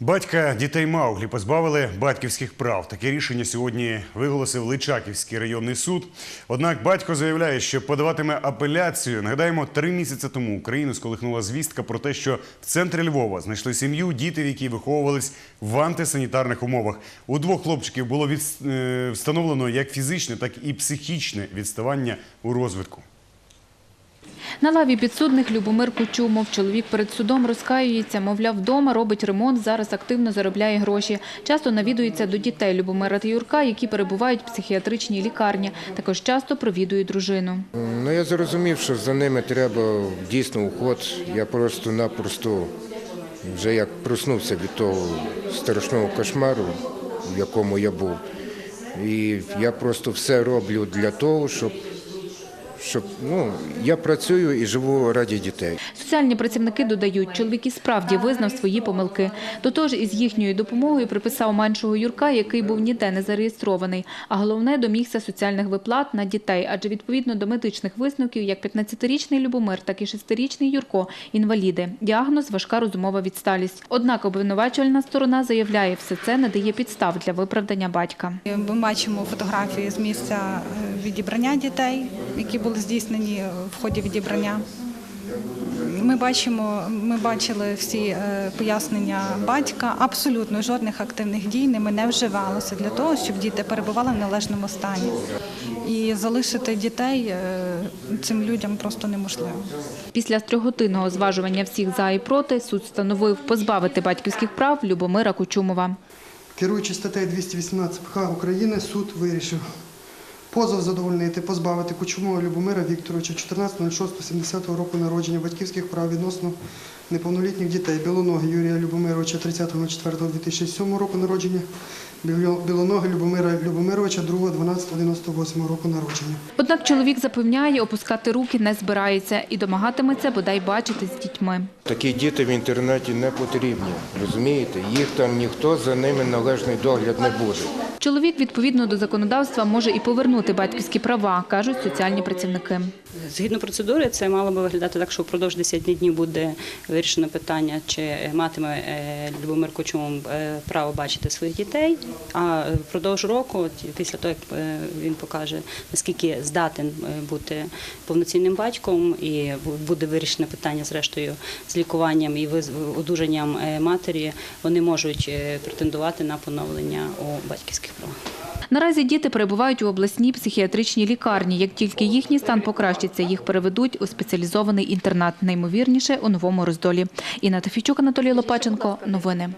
Батька дітей Мауглі позбавили батьківських прав. Таке рішення сьогодні виголосив Личаківський районний суд. Однак батько заявляє, що подаватиме апеляцію. Нагадаємо, три місяці тому Україну сколихнула звістка про те, що в центрі Львова знайшли сім'ю, діти, в якій виховувались в антисанітарних умовах. У двох хлопчиків було від... е, встановлено як фізичне, так і психічне відставання у розвитку. На лаві підсудних Любомир Кучумов. Чоловік перед судом розкаюється, мовляв, вдома робить ремонт, зараз активно заробляє гроші. Часто навідується до дітей Любомира та Юрка, які перебувають в психіатричній лікарні. Також часто провідує дружину. Ну я зрозумів, що за ними треба дійсно уход. Я просто-напросто вже як проснувся від того страшного кошмару, в якому я був. І я просто все роблю для того, щоб, щоб ну, я працюю і живу раді дітей. Соціальні працівники додають, чоловік і справді визнав свої помилки. До того ж, із їхньою допомогою приписав меншого Юрка, який був ніде не зареєстрований. А головне, домігся соціальних виплат на дітей, адже відповідно до медичних висновків, як 15-річний Любомир, так і 6-річний Юрко – інваліди. Діагноз – важка розумова відсталість. Однак обвинувачувальна сторона заявляє, все це не дає підстав для виправдання батька. Ми бачимо фотографії з місця відібрання дітей, які були здійснені в ході відібрання. Ми бачимо, ми бачили всі е, пояснення батька. Абсолютно жодних активних дій ними не вживалося для того, щоб діти перебували в належному стані. І залишити дітей е, цим людям просто неможливо. Після трьохгодинного зважування всіх за і проти суд встановив позбавити батьківських прав Любомира Кучумова. Керуючи статтею 218 ПХ України, суд вирішив позов задовольнити, позбавити Кучумова Любомира Вікторовича 14.06.70 року народження батьківських прав відносно неповнолітніх дітей. Білоноги Юрія Любомировича 30.04.2007 року народження, Біло- Білоноги Любомира Любомировича 2.12.98 року народження. Однак чоловік запевняє, опускати руки не збирається і домагатиметься бодай бачити з дітьми. Такі діти в інтернеті не потрібні, розумієте? Їх там ніхто за ними належний догляд не буде. Чоловік відповідно до законодавства може і повернути батьківські права, кажуть соціальні працівники. Згідно процедури, це мало би виглядати так, що впродовж 10 днів буде вирішено питання, чи матиме е, Любомир Кочумов е, право бачити своїх дітей. А впродовж року, після того, як е, він покаже, наскільки здатен бути повноцінним батьком, і буде вирішено питання зрештою з лікуванням і одужанням матері, вони можуть претендувати на поновлення у батьківських правах. Наразі діти перебувають у обласній психіатричній лікарні. Як тільки їхній стан покращиться, їх переведуть у спеціалізований інтернат. Наймовірніше у новому роздолі. Інна Тафійчук, Анатолій Лопаченко. Новини.